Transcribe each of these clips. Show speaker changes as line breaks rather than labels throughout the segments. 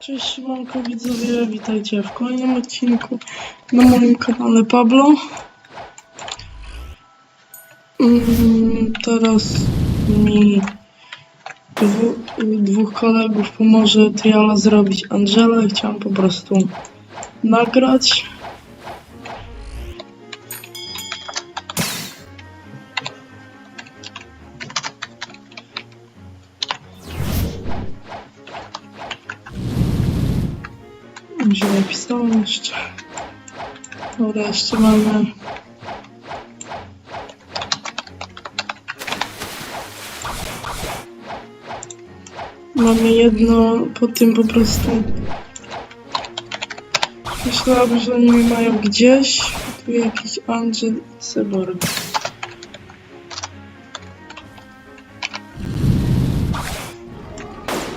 Cześć siemanko widzowie, witajcie w kolejnym odcinku na moim kanale Pablo. Mm, Teraz mi dwu, dwóch kolegów pomoże triala zrobić Angelę. Chciałem po prostu nagrać. 15 mamy. Mamy jedno po tym po prostu. Myślałam, że oni mają gdzieś. Tu jakiś Angel i Cyborg.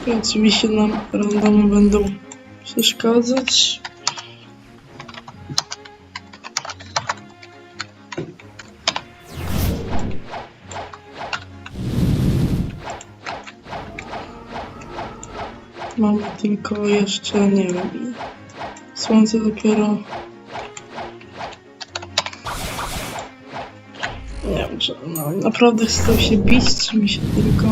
I oczywiście nam randomy będą przeszkadzać. Tylko jeszcze, nie ile. słońce dopiero. Nie wiem, czy no, naprawdę chcę się bić, czy mi się tylko.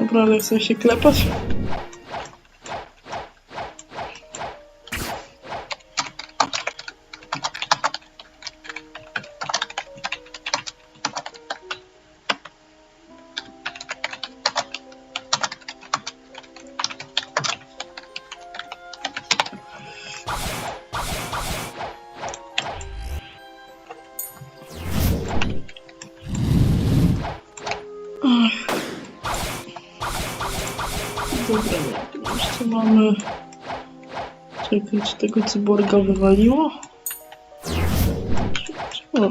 Naprawdę chcę się klepać. Mamy... Czekaj, tego cyborga wywaliło? O.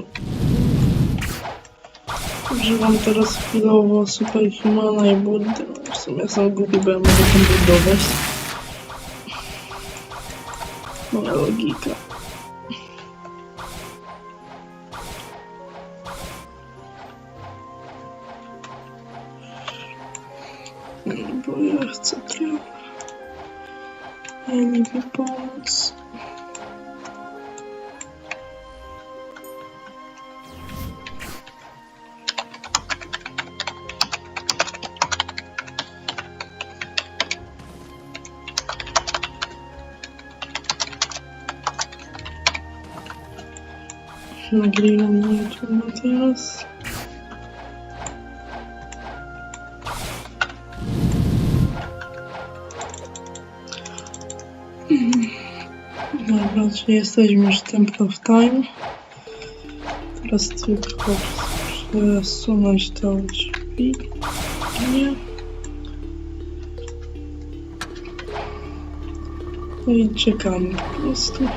Używam teraz chwilowo Superhumana i Buddy. W sumie są głupi, bo ja mogę tam budować. Moja logika. Bo ja chcę trochę. Ja niby pomóc. Nagrywam na YouTube czy jesteśmy już Temple of Time? Teraz tylko przesunąć to drzwi. Nie. No i czekamy po prostu.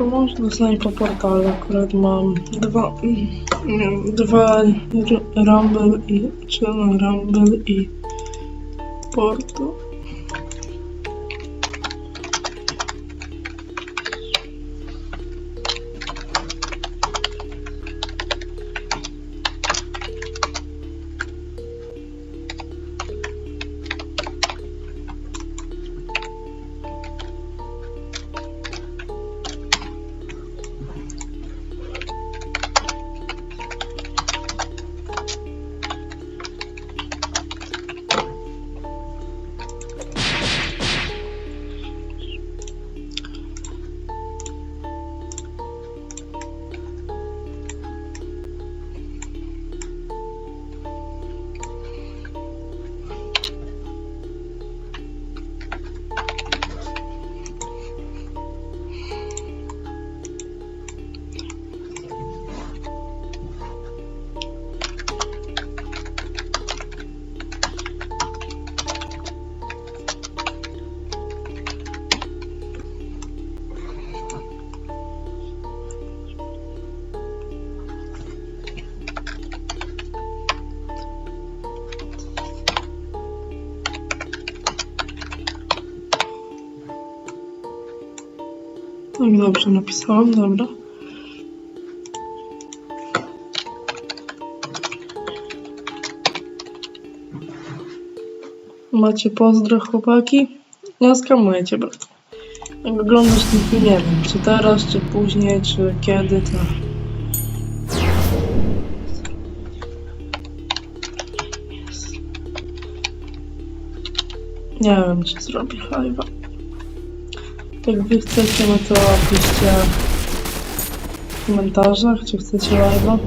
Mi pomoże? Dostanie po portalu. Akurat mam dwa, wiem, dwa Rumble i, czy Rumble i portal. Tak dobrze napisałam, dobra. Macie pozdro chłopaki? Nie skamujecie, brat. Jak oglądasz ten film, nie wiem, czy teraz, czy później, czy kiedy, to... Nie wiem, czy zrobię live'a. Jak wy chcecie, no to piszcie w komentarzach, czy chcecie live'a.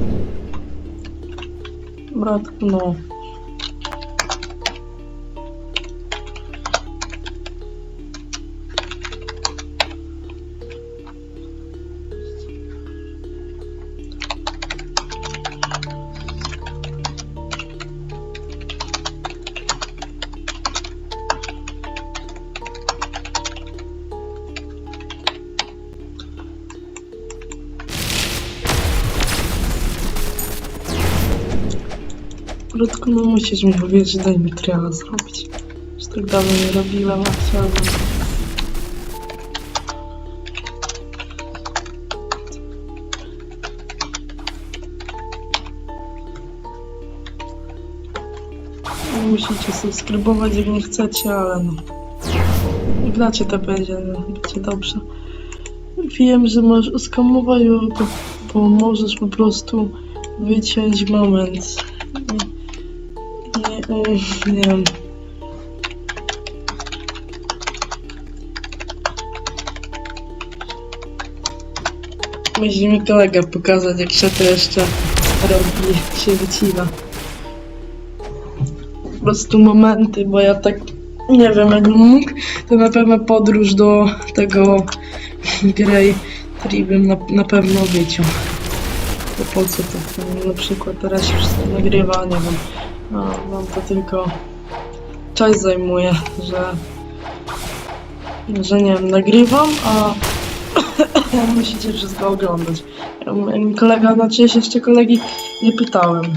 Bratku, no. Bratku, no musisz mi powiedzieć, daj mi triala zrobić. Już tak dawno nie robiłam, a chciałabym. Nie musicie subskrybować, jak nie chcecie, ale no. Dacie, to będzie, no, będzie dobrze. Wiem, że możesz uskamować, bo, bo możesz po prostu wyciąć moment. Nie, wiem. Musi mi kolega pokazać, jak się to jeszcze robi, się wycina. Po prostu momenty, bo ja tak nie wiem, jakbym mógł, to na pewno podróż do tego Grey Tree bym na, na pewno wyciął. To po co to? Na przykład teraz wszystko nagrywa, nie wiem. No, wam to tylko czas zajmuje, że że nie wiem, nagrywam, a musicie wszystko oglądać. Kolega, znaczy ja się jeszcze kolegi nie pytałem.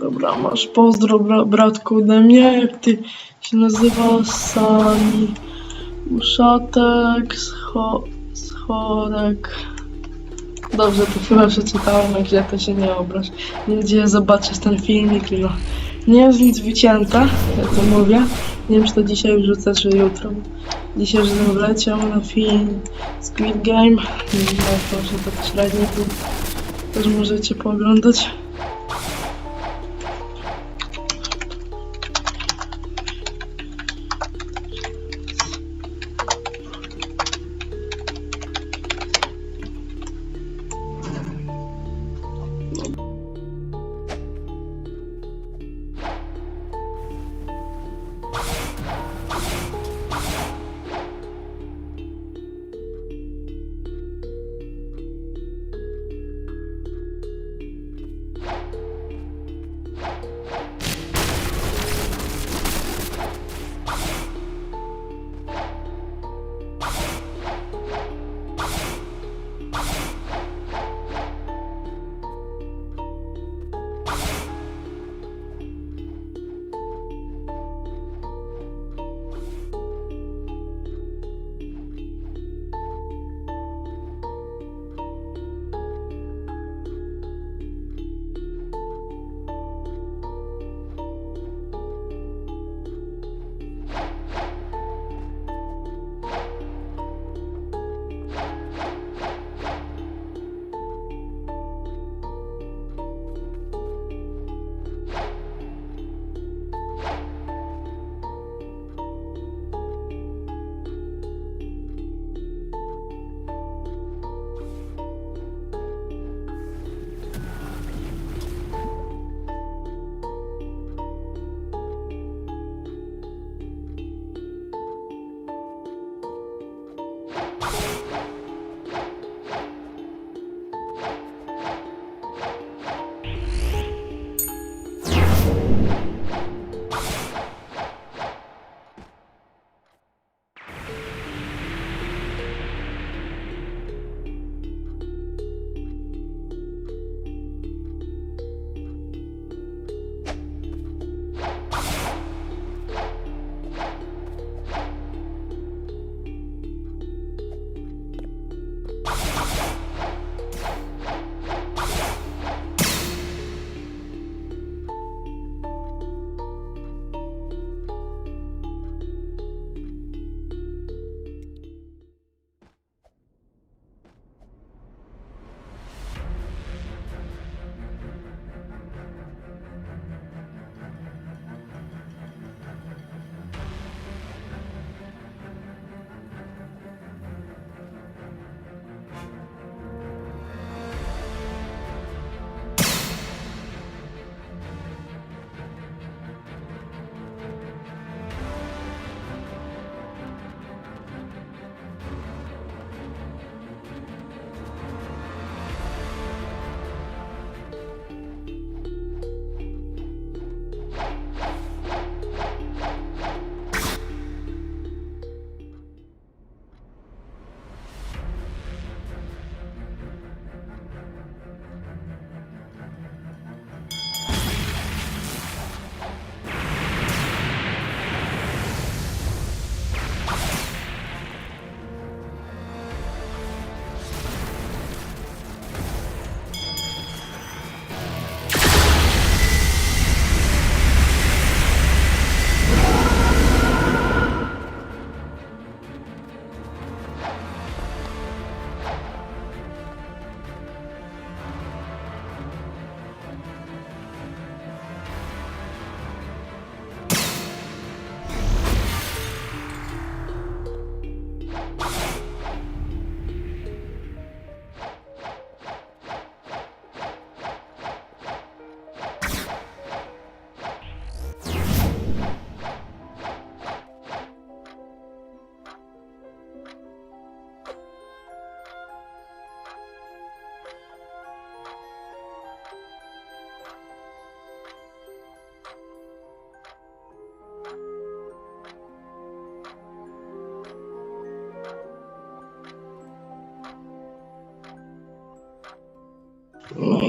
Dobra, masz pozdro bra bratku ode mnie, jak ty się nazywa Sani Uszatek Scho Schodek Dobrze, to chyba przeczytałem, jak ja to się nie obraź. Mam nadzieję zobaczysz ten filmik no. Nie jest nic wycięte, ja to mówię. Nie wiem, czy to dzisiaj wrzucę, czy jutro. Dzisiaj znowu wleciał na film Squid Game. Nie wiem, proszę tak średnio tu też możecie pooglądać.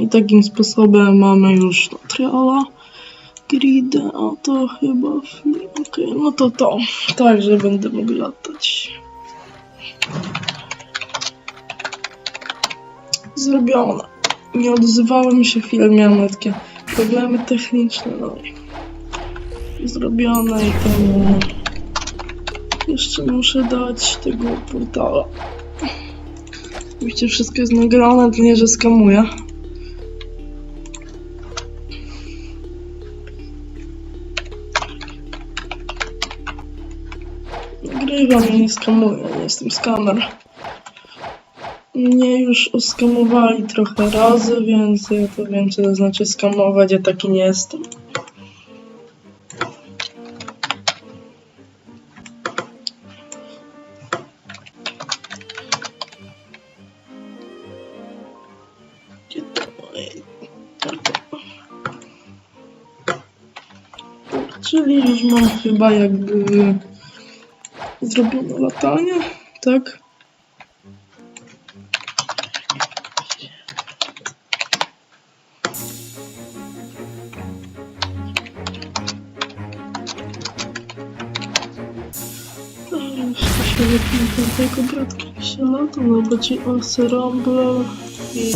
I takim sposobem mamy już triala. Grid, a to chyba... Okej, no to to. Także będę mógł latać. Zrobione. Nie odzywałem się chwilę, miałem takie problemy techniczne, no i zrobione i temu jeszcze muszę dać tego portala. Oczywiście wszystko jest nagrane, to nie, że skamuję. Nagrywam i nie skamuję, nie jestem skamer. Mnie już oskamowali trochę razy, więc ja to wiem, co to znaczy skamować, ja taki nie jestem. Czyli już mam chyba jakby zrobione latanie, tak? Wypnę tego bratki się lata, no osy rumble i...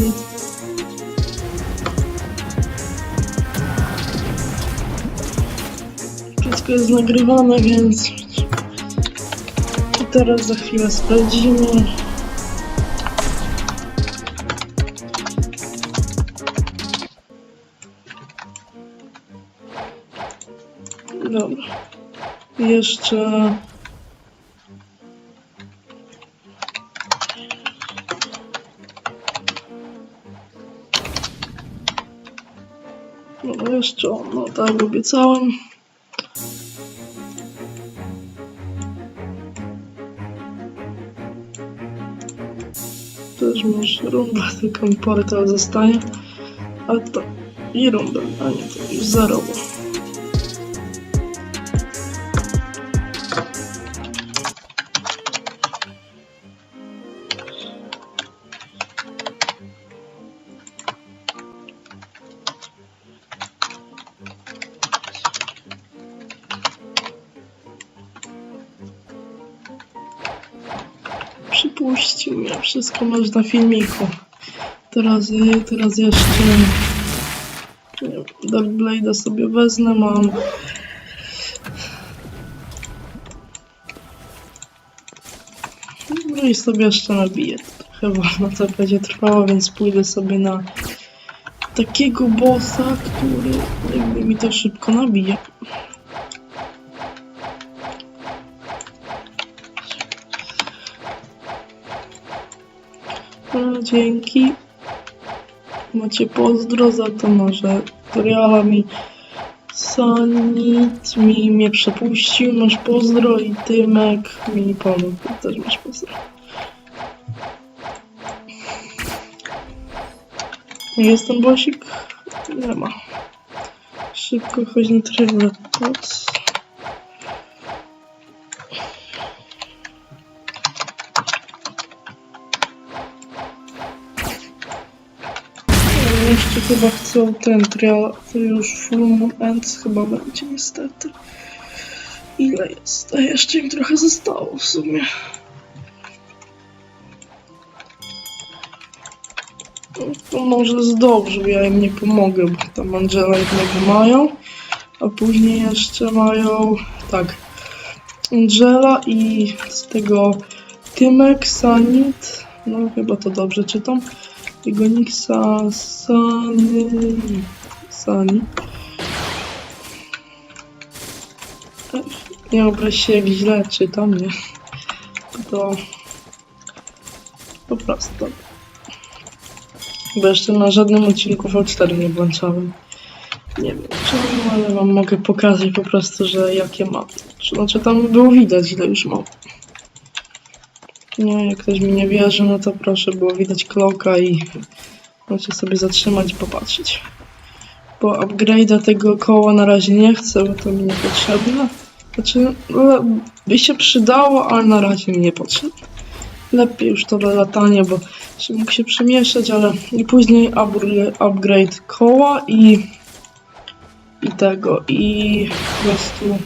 Wszystko jest nagrywane, więc... Teraz za chwilę sprawdzimy. Dobra. Jeszcze... No jeszcze, no tak obiecałem. Masz rumbę, tylko mi portal zostaje. A to i rumbę, a nie, to już zerowo. Przypuścił mnie, wszystko masz na filmiku. Teraz, y, teraz jeszcze wiem, Dark Blade'a sobie wezmę, mam no i sobie jeszcze nabiję. Chyba na to będzie trwało, więc pójdę sobie na takiego bossa, który jakby mi to szybko nabije. Dzięki. Macie pozdro za to, może Toriala mi Sanit mi mnie przepuścił, masz pozdro i Tymek mi pomógł, też masz pozdro. Jest ten bosik? Nie ma. Szybko chodź na. Patrz. Jeszcze chyba chcą ten już full moon ends chyba będzie niestety. Ile jest? A jeszcze im trochę zostało w sumie. No, To może jest dobrze, ja im nie pomogę, bo tam Angela jednego mają, a później jeszcze mają, tak, Angela i z tego Tymek, Sanit, no chyba to dobrze czytam, sa, Sany, Sani. Ech, Nie obraź się jak źle czytam, nie? To po prostu. Bo jeszcze na żadnym odcinku V4 nie włączałem. Nie wiem czemu, ale wam mogę pokazać po prostu, że jakie mam. Znaczy tam było widać ile już mam. Nie, jak ktoś mi nie wierzy, no to proszę, było widać kloka i możecie sobie zatrzymać i popatrzeć. Bo upgrade'a tego koła na razie nie chcę, bo to mi niepotrzebne. Znaczy, no, by się przydało, ale na razie mi niepotrzebne. lepiej już to latanie, bo się mógł się przemieszczać, ale i później upgrade, upgrade koła i i tego, i po prostu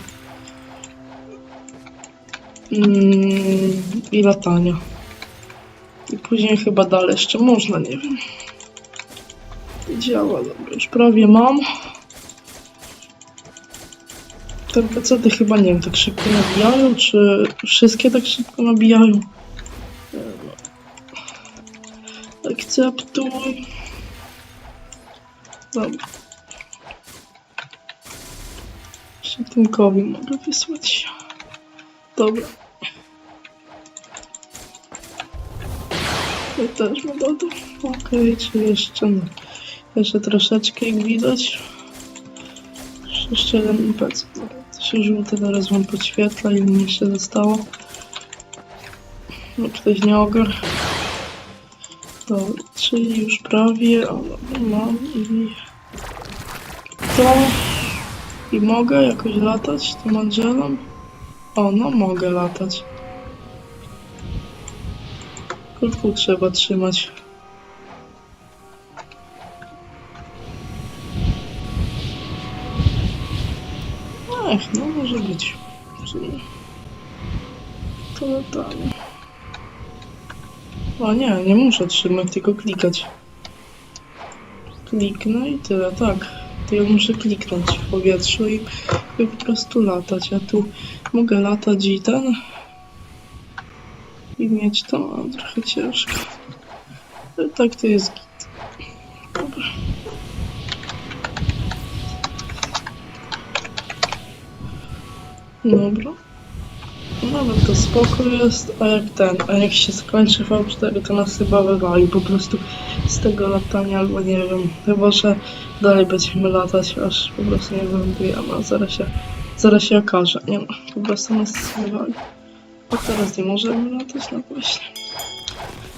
mm, i latania. I później chyba dalej jeszcze można, nie wiem. Działa, dobra, już prawie mam. Te pecety chyba, nie wiem, tak szybko nabijają, czy wszystkie tak szybko nabijają? Wiem. Akceptuj. Dobra. Jeszcze Tymkowi mogę wysłać. Dobra. Ja też mu dodam. Okej, czy jeszcze no. Jeszcze troszeczkę jak widać. Jeszcze jeden impet. To się żółty teraz wam podświetla, ile mi jeszcze zostało. No ktoś nie ogar. Dobra, czyli już prawie, dobra, mam i to i mogę jakoś latać tym Angelą? O, no mogę latać. Tylko trzeba trzymać. Ech, no może być. To latanie. O nie, nie muszę trzymać, tylko klikać. Kliknę i tyle, tak. To ja muszę kliknąć w powietrzu i, i po prostu latać. Ja tu mogę latać i ten. I mieć to, trochę ciężko. Ale tak to jest git. Dobra. Dobra. Nawet to spoko jest, a jak ten, a jak się skończy V4, to nas chyba wywali po prostu z tego latania, albo nie wiem, chyba, że dalej będziemy latać, aż po prostu nie wylądujemy, a zaraz się, zaraz się okaże, nie no, prostu nas wywali. A teraz nie możemy latać, no właśnie.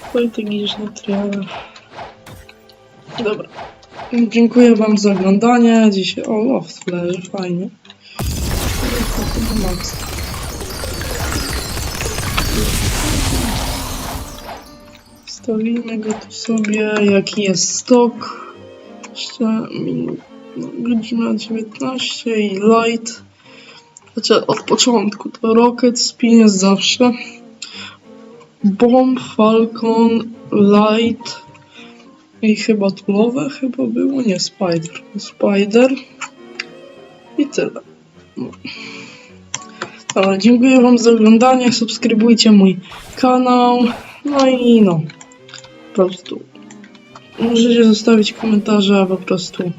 Strategiczny trailer. Dobra. Dziękuję wam za oglądanie. Dzisiaj, o, loft leży, fajnie. Chyba. Wstawimy go tu sobie, jaki jest stok. Jeszcze minut, godzina 19 i light. Znaczy od początku to Rocket Spin jest zawsze. Bomb, Falcon, Light i chyba tulowe chyba było, nie Spider. Spider i tyle. No. Dobra, dziękuję wam za oglądanie, subskrybujcie mój kanał, no i no, po prostu możecie zostawić komentarze po prostu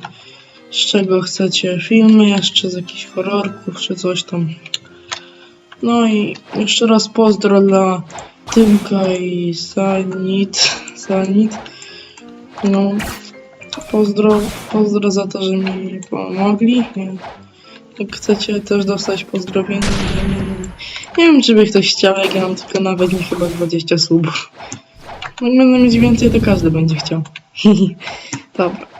z czego chcecie filmy, jeszcze z jakichś horrorków czy coś tam. No i jeszcze raz pozdro dla Tymka i Sanit. Sanit. No, pozdro, pozdro za to, że mi pomogli. Jak chcecie też dostać nie, nie wiem, czy by ktoś chciał, jak ja mam tylko nawet nie chyba 20 subów. Jak będę mieć więcej, to każdy będzie chciał. Dobra.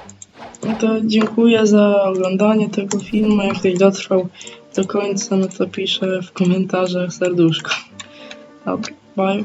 No to dziękuję za oglądanie tego filmu. Jak ktoś dotrwał do końca, no to piszę w komentarzach serduszko. Dobra, bye.